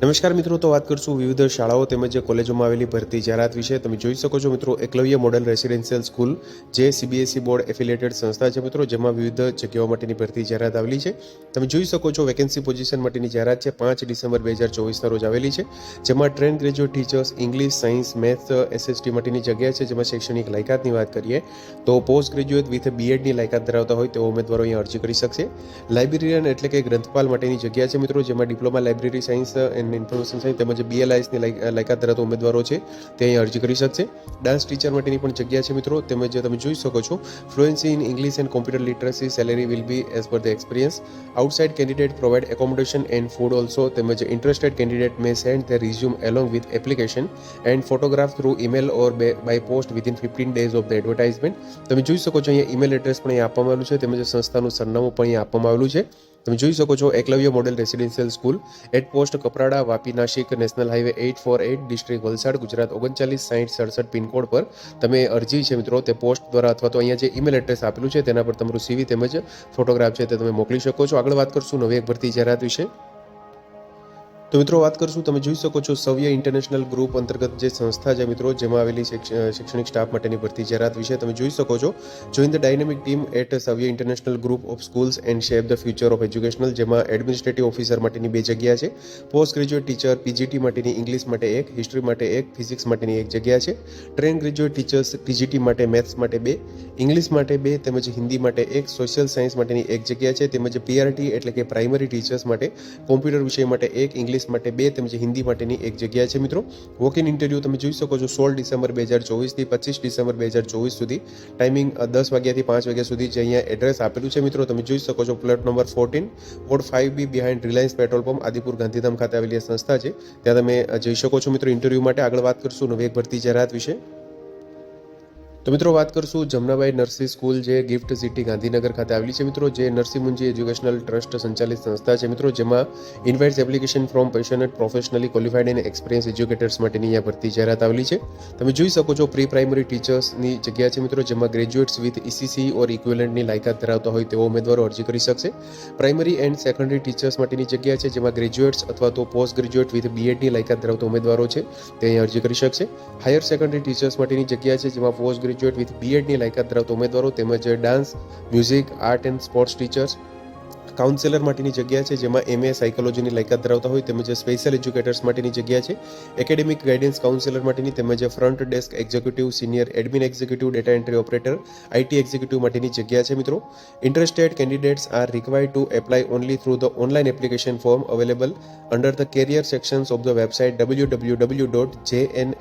નમસ્કાર મિત્રો, તો વાત કરશું વિવિધ શાળાઓ તેમજ કોલેજોમાં આવેલી ભરતી જાહેરાત વિશે. તમે જોઈ શકો છો મિત્રો, એકલવ્ય મોડલ રેસિડેન્શિયલ સ્કૂલ જે સીબીએસઈ બોર્ડ એફિલિયેટેડ સંસ્થા છે મિત્રો, જેમાં વિવિધ જગ્યાઓ માટેની ભરતી જાહેરાત આવેલી છે. તમે જોઈ શકો છો વેકેન્સી પોઝિશન માટેની જાહેરાત છે, પાંચ ડિસેમ્બર બે હજાર ચોવીસના રોજ આવેલી છે. જેમાં trained graduate teachers English science maths SST માટેની જગ્યા છે, જેમાં શૈક્ષણિક લાયકાતની વાત કરીએ તો પોસ્ટ ગ્રેજ્યુએટ વિથ બીએડની લાયકાત ધરાવતા હોય તેવો ઉમેદવારો અહીંયા અરજી કરી શકશે. લાઇબ્રેરિયન એટલે કે ગ્રંથપાલ માટેની જગ્યા છે મિત્રો, જેમાં diploma library science and information science તેમજ બીએલઆઈસની લાયકાત ધરાવતા ઉમેદવારો છે, તે અહીં અરજી કરી શકશે. ડાન્સ ટીચર માટેની પણ જગ્યા છે મિત્રો, તેમજ તમે જોઈ શકો છો fluency in English and computer literacy salary will be as per the experience outside candidate provide accommodation and food also તેમજ interested candidate may send the resume along with application and photograph through email or by post within fifteen days of the advertisement તમે જોઈ શકો છો, અહીંયા email address પણ અહીંયા આપવામાં આવેલું છે, તેમજ સંસ્થાનું સરનામું પણ અહીંયા આપવામાં આવેલું છે. તમે જોઈ શકો છો Eklavya model residential school, at post Kaprada, Vapi, Nashik, national highway eight four eight, district Valsad, Gujarat, ઓગણચાલીસ સાઠ સડસઠ પિનકોડ પર તમે અરજી છે મિત્રો તે પોસ્ટ દ્વારા અથવા તો અહીંયા જે ઈમેલ એડ્રેસ આપેલું છે તેના પર તમારું સીવી તેમજ ફોટોગ્રાફ છે તે તમે મોકલી શકો છો. આગળ વાત કરશું નવી એક ભરતી જાહેરાત વિશે. તો મિત્રો વાત કરશું તમે જોઈ શકો છો સવ્ય ઇન્ટરનેશનલ ગ્રુપ અંતર્ગત જે સંસ્થા છે મિત્રો, જેમાં આવેલી શૈક્ષ- શૈક્ષણિક સ્ટાફ માટેની ભરતી જાહેરાત વિશે તમે જોઈ શકો છો. Join the dynamic team at Savya international group of schools and shape the future of educational, જેમાં એડમિનિસ્ટ્રેટિવ ઓફિસર માટેની બે જગ્યા છે. પોસ્ટ ગ્રેજ્યુએટ ટીચર પીજીટી માટેની ઇંગ્લિશ માટે એક હિસ્ટ્રી માટે એક ફિઝિક્સ માટેની એક જગ્યા છે. ટ્રેન ગ્રેજ્યુએટ ટીચર્સ ટીજીટી માટે મેથ્સ માટે બે ઇંગ્લિશ માટે બે, તેમજ હિન્દી માટે એક સોશિયલ સાયન્સ માટેની એક જગ્યા છે. તેમજ પીઆરટી એટલે કે પ્રાઇમરી ટીચર્સ માટે કોમ્પ્યુટર વિષય માટે એક ઇંગ્લિશ માટે બે તેમજ હિન્દી માટેની એક જગ્યા છે મિત્રો. વોક ઇન ઇન્ટરવ્યૂ તમે જોઈ શકો છો સોળ ડિસેમ્બર બે હજાર ચોવીસથી પચીસ ડિસેમ્બર બે હજાર ચોવીસ સુધી. ટાઈમિંગ દસ વાગ્યાથી પાંચ વાગ્યા સુધી જે અહીંયા એડ્રેસ આપેલું છે મિત્રો. તમે જોઈ શકો છો plot number fourteen ward five B behind Reliance petrol pump Adipur Gandhidham ખાતે આવેલી સંસ્થા છે. ત્યાં તમે જઈ શકો છો મિત્રો ઇન્ટરવ્યૂ માટે. આગળ વાત કરશું નવેક ભરતી જાહેરાત વિશે. તો મિત્રો વાત કરશું જમનાબાઈ નર્સિંગ સ્કૂલ જે ગિફ્ટ સિટી ગાંધીનગર ખાતે આવેલી છે. મિત્રો જે નરસિંહ મુંજી એજ્યુકેશનલ ટ્રસ્ટ સંચાલિત સંસ્થા છે. મિત્રો જેમાં invites application from passionate professionally qualified and experience educators માટેની અહીંયા ભરતી જાહેરાત આવેલી છે. તમે જોઈ શકો છો પ્રી પ્રાઇમરી ટીચર્સની જગ્યા છે મિત્રો, જેમાં ગ્રેજ્યુએટ્સ વિથ ઇસીસી ઓર ઇક્વિલન્ટની લાયકાત ધરાવતા હોય તેવો ઉમેદવારો અરજી કરી શકશે. પ્રાઇમરી એન્ડ સેકન્ડરી ટીચર્સ માટેની જગ્યા છે, જેમાં ગ્રેજ્યુએટ્સ અથવા તો પોસ્ટ ગ્રેજ્યુએટ વિથ બીએડની લાયકાત ધરાવતા ઉમેદવારો છે, તે અહીં અરજી કરી શકશે. હાયર સેકન્ડરી ટીચર્સ માટેની જગ્યા છે, જેમાં પોસ્ટ ગ્રેજ્યુએટ વિથ બીએડની લાયકાત ધરાવતા ઉમેદવારો તેમજ dance music art and sports teachers counsellor માટેની જગ્યા છે, જેમાં એમએ સાયકોલોજીની લાયકાત ધરાવતા હોય તેમજ સ્પેશિયલ એજ્યુકેટર્સ માટેની જગ્યા છે. એકેડેમિક ગાઈડન્સ કાઉન્સેલર માટેની તેમજ front desk executive senior admin executive data entry operator IT executive માટેની જગ્યા છે મિત્રો. Interested candidates are required to apply only through the online application form available under the career sections of the website W W W dot J N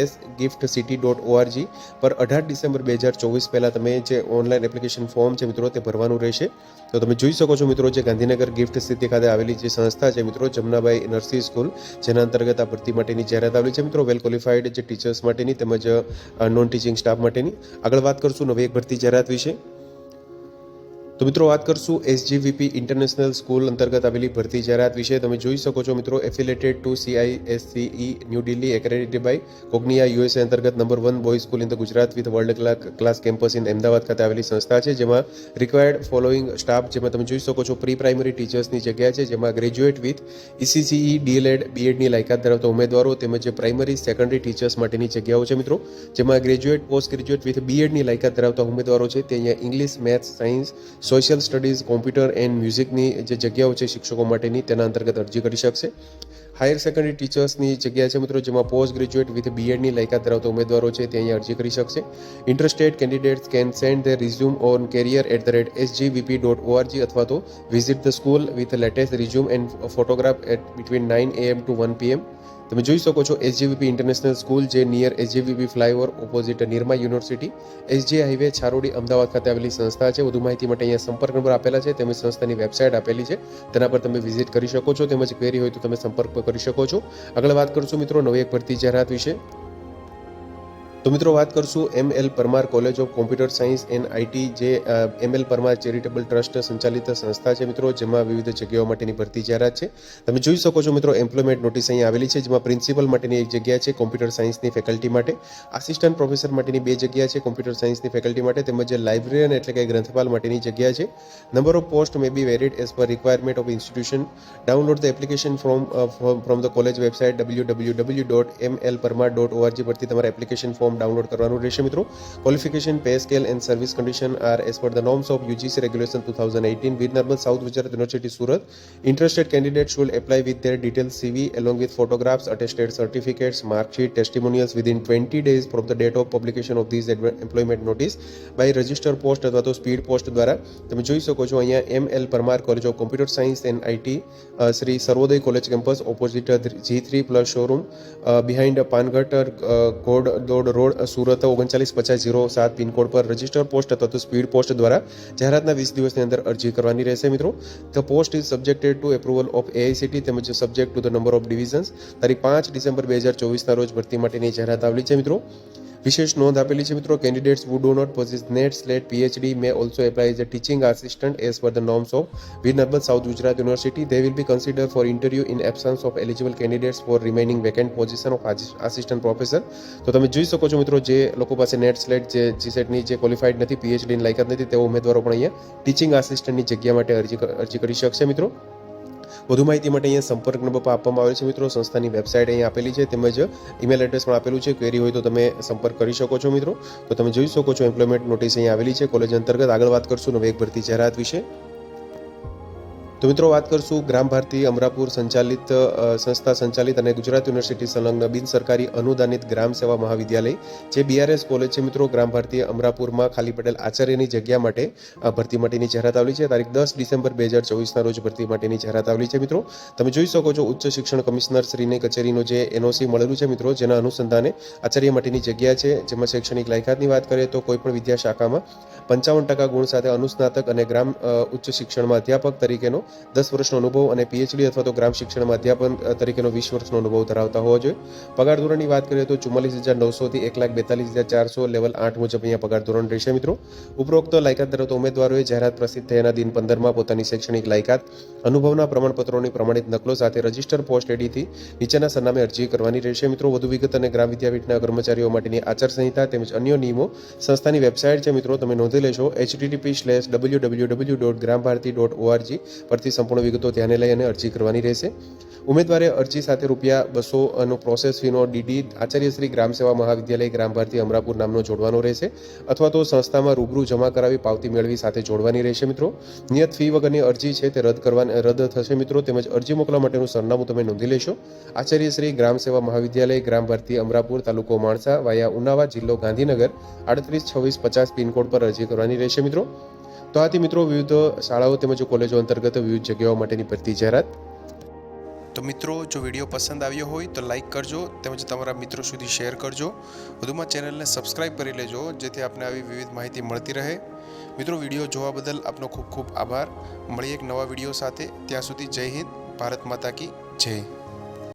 S gift city dot ORG પર અઢાર December બે હજાર ચોવીસ પહેલાં તમે જે online application form છે મિત્રો તે ભરવાનું રહેશે. તો તમે જોઈ શકો છો મિત્રો જે ગાંધીનગર ગિફ્ટ સિટી ખાતે આવેલી જે સંસ્થા છે મિત્રો, જમનાબાઈ નર્સિંગ સ્કૂલ, જેના અંતર્ગત આ ભરતી માટેની જાહેરાત આવેલી છે મિત્રો. વેલ ક્વોલિફાઈડ જે ટીચર્સ માટેની તેમજ નોન ટીચિંગ સ્ટાફ માટેની. આગળ વાત કરશું નવી એક ભરતી જાહેરાત વિશે. તો મિત્રો વાત કરશું એસજીવીપી ઇન્ટરનેશનલ સ્કૂલ અંતર્ગત આવેલી ભરતી જાહેરાત વિશે. તમે જોઈ શકો છો મિત્રો affiliated to CISCE New Delhi accredited by Cognia USA અંતર્ગત number one boy school in the Gujarat with world class campus in Ahmedabad ખાતે આવેલી સંસ્થા છે, જેમાં રિક્વાયર્ડ ફોલોઈંગ સ્ટાફ જેમાં તમે જોઈ શકો છો પ્રી પ્રાઇમરી ટીચર્સની જગ્યા છે, જેમાં ગ્રેજ્યુએટ વિથ ઇસીસીઈ ડીએલએડ બીએડની લાયકાત ધરાવતા ઉમેદવારો તેમજ પ્રાઇમરી સેકન્ડરી ટીચર્સ માટેની જગ્યાઓ છે મિત્રો, જેમાં ગ્રેજ્યુએટ પોસ્ટ ગ્રેજ્યુએટ વિથ બીએડની લાયકાત ધરાવતા ઉમેદવારો છે. તે અહીંયા English maths science social studies, computer and મ્યુઝિકની જે જગ્યાઓ છે શિક્ષકો માટેની, તેના અંતર્ગત અરજી કરી શકશે. હાયર સેકન્ડરી ટીચર્સની જગ્યા છે મિત્રો, જેમાં પોસ્ટ ગ્રેજ્યુએટ વિથ બીએડની લાયકાત ધરાવતા ઉમેદવારો છે, તે અહીંયા અરજી કરી શકશે. Interested candidates can send the resume on career at the rate SGVP dot ORG અથવા તો visit the school with latest resume and photograph at between nine AM to one PM તમે જોઈ શકો છો એસજીવીપી ઇન્ટરનેશનલ સ્કૂલ જે near SGVP flyover opposite Nirma university, SG highway Chharodi Ahmedabad ખાતે આવેલી સંસ્થા છે. વધુ માહિતી માટે અહીંયા સંપર્ક નંબર આપેલા છે. તેમજ સંસ્થાની વેબસાઇટ આપેલી છે. તેના પર તમે વિઝિટ કરી શકો છો. તેમજ ક્વેરી હોય તો તમે સંપર્ક કરી શકો છો. આગળ વાત કરશું મિત્રો નવી એક ભરતી જાહેરાત વિશે. તો મિત્રો વાત કરશું M L Parmar college of computer science and IT જે M L Parmar charitable trust સંચાલિત સંસ્થા છે મિત્રો, જેમાં વિવિધ જગ્યાઓ માટેની ભરતી જાહેરાત છે. તમે જોઈ શકો છો મિત્રો એમ્પ્લોયમેન્ટ નોટિસ અહીં આવેલી છે, જેમાં પ્રિન્સિપલ માટેની એક જગ્યા છે કોમ્પ્યુટર સાયન્સની ફેકલ્ટી માટે. આસિસ્ટન્ટ પ્રોફેસર માટેની બે જગ્યા છે કોમ્પ્યુટર સાયન્સની ફેકલ્ટી માટે, તેમજ લાઇબ્રેરિયન એટલે કે ગ્રંથપાલ માટેની જગ્યા છે. Number of post may be varied as per requirement of institution download the application from from the college website W W W dot M L Parmar dot ORG પરથી તમારે એપ્લિકેશન ફોર્મ ડાઉનલોડ કરવાનું રહેશે મિત્રો qualification pay scale and service condition are as per the norms of UGC regulation two thousand eighteen with Narmad south Gujarat university Surat interested candidate shall apply with their detail CV along with photographs attested certificates marksheet testimonials testimonials within 20 days from the of publication of these adver- employment notice by register અથવા તો speed post દ્વારા. તમે જોઈ શકો છો અહીંયા M L Parmar college of computer science and IT Shri Sarvodaya college campus opposite G three plus showroom behind પાનગટર કોડ દોડ રોડ સુરત ઓગણચાલીસ પચાસ જીરો સાત પિનકોડ પર રજિસ્ટર પોસ્ટ અથવા તો સ્પીડ પોસ્ટ દ્વારા જાહેરાતના વીસ દિવસની અંદર અરજી કરવાની રહેશે, મિત્રો. The post is subjected to approval of AICTE તેમજ subject to the number of divisions તારીખ પાંચ ડિસેમ્બર બે હજાર ચોવીસના રોજ ભરતી માટેની જાહેરાત આવેલી છે, મિત્રો. વિશેષ નોંધ આપેલી છે મિત્રો candidates who do not possess NET SLET PhD also apply as a teaching assistant as per the norms of Veer Narmad south Gujarat university they will be considered for interview in absence of eligible candidates for remaining vacant position of assistant professor તો તમે જોઈ શકો છો મિત્રો જે લોકો પાસે net slate જે જીસેટની જે ક્વોલિફાઈડ નથી પીએચડીની લાયકાત નથી તેઓ ઉમેદવારો પણ અહીંયા ટીચિંગ આસિસ્ટન્ટની જગ્યા માટે અરજી અરજી કરી શકશે મિત્રો વધુ માહિતી માટે અહીંયા સંપર્ક નંબર પણ આપવામાં આવેલ છે મિત્રો. સંસ્થાની વેબસાઇટ અહીંયા આપેલી છે તેમજ ઈમેલ એડ્રેસ પણ આપેલું છે. ક્વેરી હોય તો તમે સંપર્ક કરી શકો છો મિત્રો. તો તમે જોઈ શકો છો એમ્પ્લોયમેન્ટ નોટિસ અહીંયા આવેલી છે. કોલેજ અંતર્ગત આગળ વાત કરશું નવી એક ભરતી જાહેરાત વિશે. તો મિત્રો વાત કરશું ગ્રામ ભારતી અમરાપુર સંચાલિત સંસ્થા સંચાલિત અને ગુજરાત યુનિવર્સિટી સંલગ્ન બિન સરકારી અનુદાનિત ગ્રામ સેવા મહાવિદ્યાલય, જે બીઆરએસ કોલેજ છે મિત્રો. ગ્રામ ભારતી અમરાપુરમાં ખાલી પડેલ આચાર્યની જગ્યા માટે ભરતી માટેની જાહેરાત આવેલી છે. તારીખ દસ ડિસેમ્બર બે હજાર ચોવીસના રોજ ભરતી માટેની જાહેરાત આવેલી છે મિત્રો. તમે જોઈ શકો છો ઉચ્ચ શિક્ષણ કમિશનર શ્રીની કચેરીનો જે એનઓસી મળેલું છે મિત્રો, જેના અનુસંધાને આચાર્ય માટેની જગ્યા છે, જેમાં શૈક્ષણિક લાયકાતની વાત કરીએ તો કોઈપણ વિદ્યા શાખામાં પંચાવન ટકા ગુણ સાથે અનુસ્નાતક અને ગ્રામ ઉચ્ચ શિક્ષણમાં અધ્યાપક તરીકેનો દસ વર્ષનો અનુભવ અને પીએચડી અથવા તો ગ્રામ શિક્ષણમાં અધ્યાપન તરીકેનો વીસ વર્ષનો અનુભવ ધરાવતા હોવા જોઈએ. પગાર ધોરણની વાત કરીએ તો ચુમ્માલીસ હજાર નવસોથી એક લાખ બેતાલીસ હજાર ચારસો લેવલ આઠ મુજબ અહીંયા પગાર ધોરણ રહેશે મિત્રો. ઉપરોક્ત લાયકાત ધરાવતા ઉમેદવારોએ જાહેરાત પ્રસિદ્ધ થયાના દિન પંદરમાં પોતાની શૈક્ષણિક લાયકાત, અનુભવના પ્રમાણપત્રોની પ્રમાણિત નકલો સાથે રજિસ્ટર પોસ્ટ એડીથી નીચેના સરનામે અરજી કરવાની રહેશે મિત્રો. વધુ વિગત અને ગ્રામ વિદ્યાપીઠના કર્મચારીઓ માટેની આચારસંહિતા તેમજ અન્ય નિયમો સંસ્થાની વેબસાઇટ છે મિત્રો. તમે નોંધી લેશો HTTP slash W W W dot Gram Bharati dot ORG પરથી સંપૂર્ણ વિગતો ધ્યાને લઈ અને અરજી કરવાની રહેશે. ઉમેદવારે અરજી સાથે રૂપિયા બસો નો પ્રોસેસ ફીનો ડીડી આચાર્ય શ્રી ગ્રામ સેવા મહાવિદ્યાલય ગ્રામ ભારતી અમરાપુર નામનો જોડવાનો રહેશે અથવા તો સંસ્થામાં રૂબરૂ જમા કરાવી પાવતી મેળવી સાથે જોડવાની રહેશે મિત્રો. નિયત ફી વગરની અરજી છે તે રદ કરવાની, રદ થશે મિત્રો. તેમજ અરજી મોકલવા માટેનું સરનામું તમે નોંધી લેશો. આચાર્ય શ્રી ગ્રામ સેવા મહાવિદ્યાલય ગ્રામ ભારતી અમરાપુર તાલુકો માણસા વાયા ઉનાવા જિલ્લો ગાંધીનગર આડત્રીસ છવ્વીસ પચાસ પિનકોડ પર અરજી કરવાની રહેશે મિત્રો. તો આથી મિત્રો વિવિધ શાળાઓ તેમજ કોલેજો અંતર્ગત વિવિધ જગ્યાઓ માટેની ભરતી જાહેરાત. તો મિત્રો, જો વીડિયો પસંદ આવ્યો હોય તો લાઇક કરજો તેમજ તમારા મિત્રો સુધી શેર કરજો. વધુમાં ચેનલને સબસ્ક્રાઇબ કરી લેજો, જેથી આપને આવી વિવિધ માહિતી મળતી રહે. મિત્રો, વીડિયો જોવા બદલ આપનો ખૂબ ખૂબ આભાર. મળીએ એક નવા વીડિયો સાથે. ત્યાં સુધી જય હિન્દ, ભારત માતા કી જય.